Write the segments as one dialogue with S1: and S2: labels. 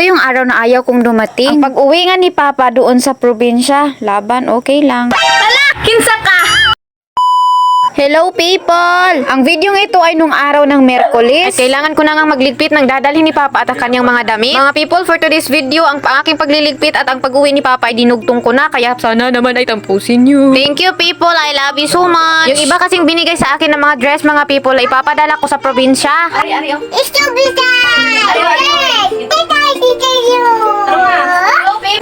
S1: Ito yung araw na ayaw kong dumating. Ang pag-uwi nga ni Papa doon sa probinsya, laban okay lang.
S2: Kinsa ka?
S1: Hello people! Ang video ito ay nung araw ng Merkulis. At kailangan ko na nga magligpit ng dadalhin ni Papa at ang kanyang mga damit. Mga people, for today's video, ang aking pagliligpit at ang pag-uwi ni Papa ay dinugtong ko na. Kaya sana naman ay tampusin niyo. Thank you people! I love you so much! Yung iba kasing binigay sa akin ng mga dress mga people ay ipapadala ko sa probinsya.
S2: Ari, ari, oh.
S3: It's too big time! Hey! Tita, tita, you!
S2: Hello, babe.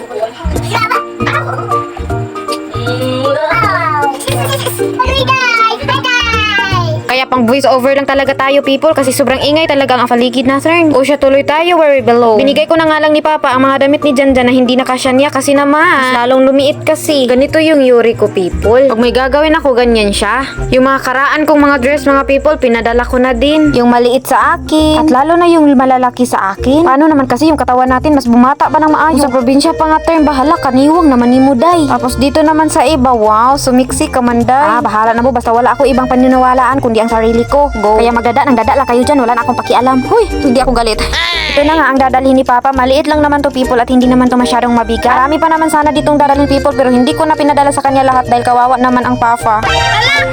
S1: Pang voice over lang talaga tayo people kasi sobrang ingay talaga ang paligid natin. O siya tuloy tayo where we belong. Binigay ko na nga lang ni Papa ang mga damit ni Janjan na hindi nakasya niya kasi naman lalong lumiit kasi. Ganito yung Yuri ko people. Pag may gagawin ako ganyan siya. Yung mga karaan kong mga dress mga people pinadala ko na din. Yung maliit sa akin. At lalo na yung malalaki sa akin. Paano naman kasi yung katawan natin mas bumata pa ng maayos. Sa probinsya pa nga term bahala kaniwang naman ni Muday. Tapos dito naman sa iba wow sumiksi kamanday. Ah bahala na po basta wala ako ibang paniniwalaan kundi ang sarili ko. Go. Kaya magdada ng dada lang kayo dyan. Wala na akong pakialam. Huy, hindi ako galit. Ito na nga ang dadalhin ni Papa. Maliit lang naman to people at hindi naman to masyadong mabigat. Marami pa naman sana ditong dadalhin people pero hindi ko na pinadala sa kanya lahat dahil kawawa naman ang Papa.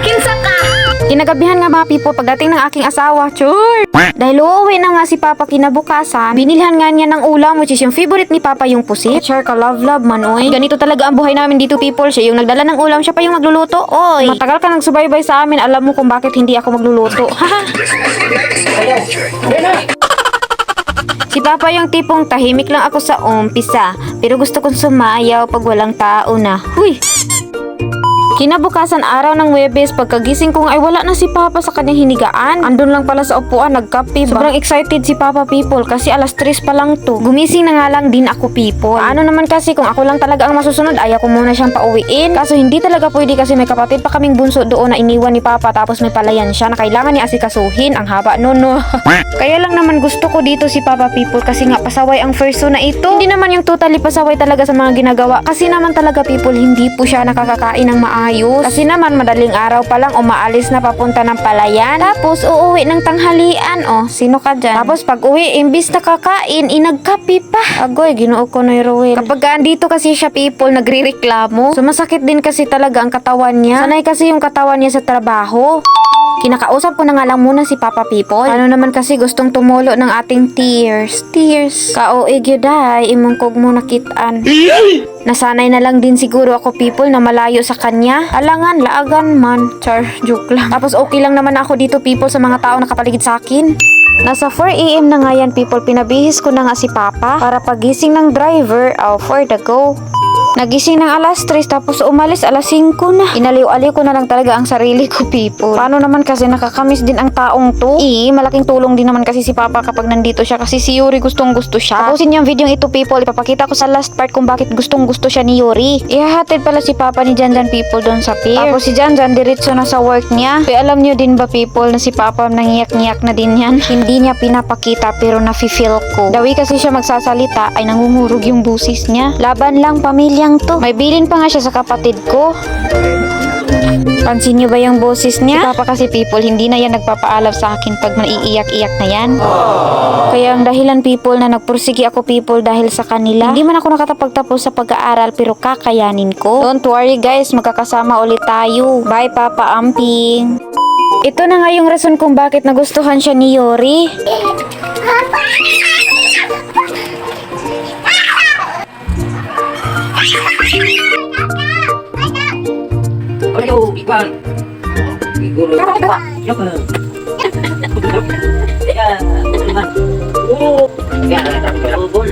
S2: Kinsa ka?
S1: Kinagabihan nga mga people pagdating ng aking asawa. Sure! Dahil uuwi na nga si Papa kinabukasan, binilhan nga niya ng ulam which is yung favorite ni Papa yung pusit. Sure ka love love man oy. Ganito talaga ang buhay namin dito people. Siya yung nagdala ng ulam, siya pa yung magluluto. Oy! Matagal ka nang subaybay sa amin, alam mo kung bakit hindi ako magluluto. Si Papa yung tipong tahimik lang ako sa umpisa, pero gusto kong sumayaw pag walang tao na. Huy! Kinabukasan araw ng Webes, pagkagising kong ay wala na si Papa sa kanyang hinigaan. Andun lang pala sa upuan, nagkape ba? Sobrang excited si Papa people kasi alas 3 pa lang to. Gumising na nga lang din ako people. Ano naman kasi kung ako lang talaga ang masusunod, ayaw ko muna siyang pauwiin. Kaso hindi talaga pwede kasi may kapatid pa kaming bunso doon na iniwan ni Papa tapos may palayan siya na kailangan ni asikasuhin. Ang haba nun no. Kaya lang naman gusto ko dito si Papa people kasi nga pasaway ang first na ito. Hindi naman yung totally pasaway talaga sa mga ginagawa kasi naman talaga people hindi po siya nakakakain ng maayos. Kasi naman madaling araw pa lang umaalis na papunta ng palayan. Tapos uuwi ng tanghalian. Oh, sino ka dyan? Tapos pag uwi, imbis na kakain, inagkapi pa. Agoy, ginoo ko na Ruel. Kapag andito kasi siya people, nagre-reklamo. Sumasakit din kasi talaga ang katawan niya. Sanay kasi yung katawan niya sa trabaho. Kinakausap ko na nga lang muna si Papa People. Ano naman kasi gustong tumulo ng ating tears. Tears. Kaoig yuday, imong kog mo nakitaan. Nasanay na lang din siguro ako people na malayo sa kanya. Alangan, laagan man. Char, joke lang. Tapos okay lang naman ako dito people sa mga tao nakapaligid sa akin. Nasa 4am na nga yan people, pinabihis ko na nga si Papa para pagising ng driver, oh, for the go. Nagising ng alas 3 tapos umalis alas 5 na. Inaliw-aliw ko na lang talaga ang sarili ko, people. Paano naman kasi nakakamiss din ang taong to? Eh, malaking tulong din naman kasi si Papa kapag nandito siya kasi si Yuri gustong gusto siya. Tapusin ang video ito, people. Ipapakita ko sa last part kung bakit gustong gusto siya ni Yuri. Ihahatid pala si Papa ni Janjan, people, doon sa pier. Tapos si Janjan, diretso na sa work niya. Pero alam niyo din ba, people, na si Papa nangiyak-ngiyak na din yan. Hindi niya pinapakita pero nafe-feel ko. Dawi kasi siya magsasalita ay nangungurog yung busis niya. Laban lang pamilyang to. May bilin pa nga siya sa kapatid ko. Pansin niyo ba yung boses niya? Si Papa kasi people, hindi na yan nagpapaalam sa akin pag naiiyak-iyak na yan. Kaya ang dahilan people na nagpursigi ako people dahil sa kanila. Hindi man ako nakatapagtapos sa pag-aaral pero kakayanin ko. Don't worry guys, magkakasama ulit tayo. Bye Papa Amping. Ito na nga yung rason kung bakit nagustuhan siya ni Yori.
S4: Ayo, Iqbal. Siguro. Ya, teman. Oh, ya, gol.